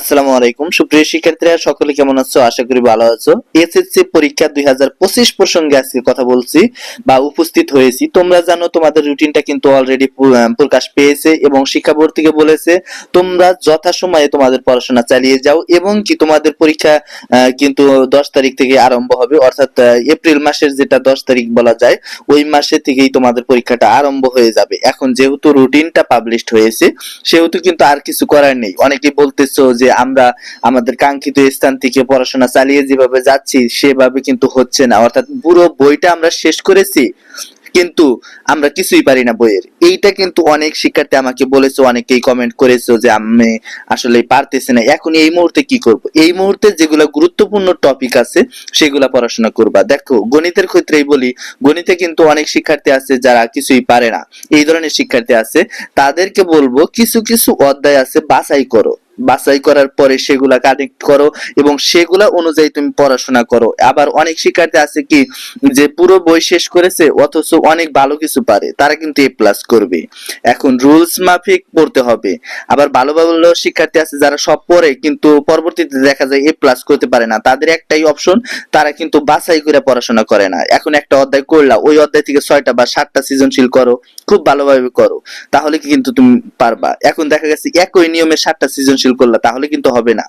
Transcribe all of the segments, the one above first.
আসসালামু আলাইকুম। সুপ্রিয় শিক্ষার্থীরা, সকলে কেমন আছো? আশা করি ভালো আছো। এসএসসি পরীক্ষা দুই প্রসঙ্গে আজকে কথা বলছি বা উপস্থিত হয়েছি। তোমরা জানো, তোমাদের রুটিনটা কিন্তু অলরেডি প্রকাশ পেয়েছে এবং শিক্ষা বোর্ড থেকে বলেছে, তোমরা যথাসময়ে তোমাদের পড়াশোনা চালিয়ে যাও এবং কি তোমাদের পরীক্ষা কিন্তু দশ তারিখ থেকে আরম্ভ হবে। অর্থাৎ এপ্রিল মাসের যেটা দশ তারিখ বলা যায়, ওই মাসে থেকেই তোমাদের পরীক্ষাটা আরম্ভ হয়ে যাবে। এখন যেহেতু রুটিনটা পাবলিশড হয়েছে, সেহেতু কিন্তু আর কিছু করার নেই। অনেকে বলতেছো যে আমরা আমাদের কাঙ্ক্ষিত স্থান থেকে পড়াশোনা চালিয়ে যেভাবে যাচ্ছি, সেভাবে কিন্তু হচ্ছে না। অর্থাৎ পুরো বইটা আমরা শেষ করেছি, কিন্তু আমরা কিছুই পারি না বইয়ের। এইটা কিন্তু অনেক শিক্ষার্থী আমাকে বলেছে, অনেকেই কমেন্ট করেছ যে, আমি আসলে পারতেছি না, এখন এই মুহূর্তে কি করব? এই মুহূর্তে যেগুলো গুরুত্বপূর্ণ টপিক আছে, সেগুলা পড়াশোনা করবা। দেখো, গণিতের ক্ষেত্রেই বলি, গণিতে কিন্তু অনেক শিক্ষার্থী আছে যারা কিছুই পারে না। এই ধরনের শিক্ষার্থী আছে, তাদেরকে বলব, কিছু কিছু অধ্যায় আছে, বাছাই করো। বাছাই করার পরে সেগুলা কানেক্ট করো এবং সেগুলা অনুযায়ী তুমি পড়াশোনা করো। আবার অনেক শিক্ষার্থী আছে কি যে পুরো বই শেষ করেছে অথচ অনেক ভালো কিছু পারে, তারা কিন্তু এ প্লাস করবে। এখন রুলস মাফিক পড়তে হবে। আবার ভালো ভালো শিক্ষার্থী আছে যারা সব পড়ে কিন্তু পরবর্তীতে দেখা যায় এ প্লাস করতে পারে না। তাদের একটাই অপশন তারা কিন্তু বাছাই করে পড়াশোনা করে না। এখন একটা অধ্যায় করলা, ওই অধ্যায় থেকে ছয়টা বা সাতটা সৃজনশীল করো, খুব ভালোভাবে করো, তাহলে কিন্তু তুমি পারবা। এখন দেখা গেছে একই নিয়মে সাতটা সৃজনশীল করলা তাহলে কিন্তু হবে না।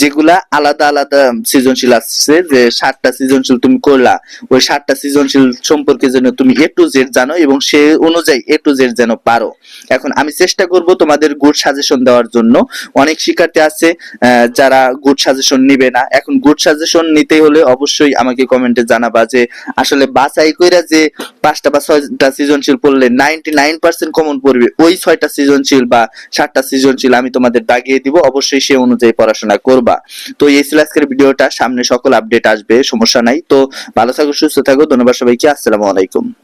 যেগুলা আলাদা আলাদা সৃজনশীল আসছে যে সাতটা সৃজনশীল তুমি করলা, ওই সাতটা সৃজনশীল সম্পর্কে যেন তুমি এ টু জেড জানো এবং সে অনুযায়ী এ টু জেড যেন পারো। এখন আমি চেষ্টা করব তোমাদের গুড সাজেশন দেওয়ার জন্য। অনেক শিক্ষার্থী আছে যারা গুড সাজেশন নিবে না। এখন গুড সাজেশন নিতে হলে অবশ্যই আমাকে কমেন্টে জানাবা যে, আসলে বাছাই কইরা যে পাঁচটা বা ছয়টা সৃজনশীল পড়লে নাইনটি নাইন পার্সেন্ট কমন পড়বে, ওই ছয়টা সৃজনশীল বা সাতটা সৃজনশীল আমি তোমাদের দাগিয়ে দিব। অবশ্যই সে অনুযায়ী পড়াশোনা করবা। তো এই ছিল আজকের ভিডিওটা। সামনে সকল আপডেট আসবে, সমস্যা নাই। তো ভালো থাকো, সুস্থ থাকো। ধন্যবাদ সবাইকে। আসসালামু আলাইকুম।